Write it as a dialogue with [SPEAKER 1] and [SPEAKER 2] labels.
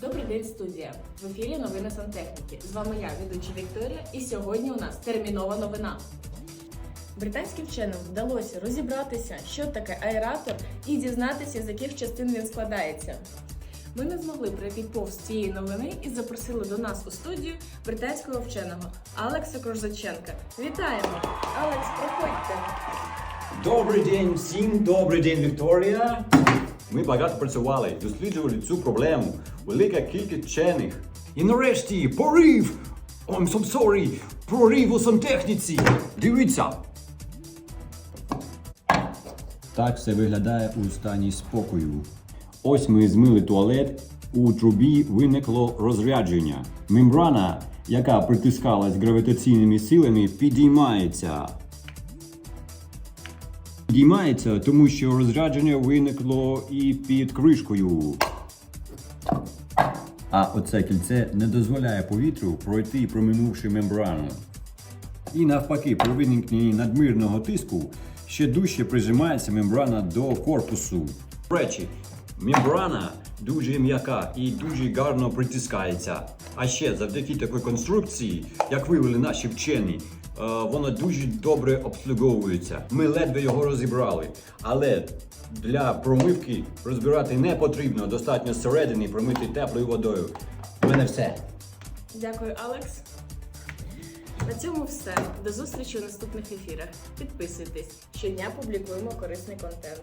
[SPEAKER 1] день студія. В ефірі новини сантехніки. З вами я, ведуча Вікторія, і сьогодні у нас термінова новина. Британським вченим вдалося розібратися, що таке аератор, і дізнатися, з яких частин він складається. Ми не змогли пройти повз цієї новини і запросили до нас у студію британського вченого Алекса Корзаченка. Вітаємо! Алекс, проходьте!
[SPEAKER 2] Добрий день всім, добрий день, Вікторія. Ми багато працювали, досліджували цю проблему. Велика кількість вчених. І нарешті порив! I'm so sorry! Прорив у сантехніці! Дивіться! Так все виглядає у стані спокою. Ось ми змили туалет, у трубі виникло розрядження. Мембрана, яка притискалась гравітаційними силами, підіймається. Підіймається, тому що розрядження виникло і під кришкою. А оце кільце не дозволяє повітрю пройти, проминувши мембрану. І навпаки, при виникненні надмірного тиску ще дужче прижимається мембрана до корпусу. До речі, мембрана дуже м'яка і дуже гарно притискається. А ще завдяки такої конструкції, як виявили наші вчені, е, вона дуже добре обслуговується. Ми ледве його розібрали. Але для промивки розбирати не потрібно. Достатньо зсередини промити теплою водою. У мене все.
[SPEAKER 1] Дякую, Алекс. На цьому все. До зустрічі у наступних ефірах. Підписуйтесь. Щодня публікуємо корисний контент.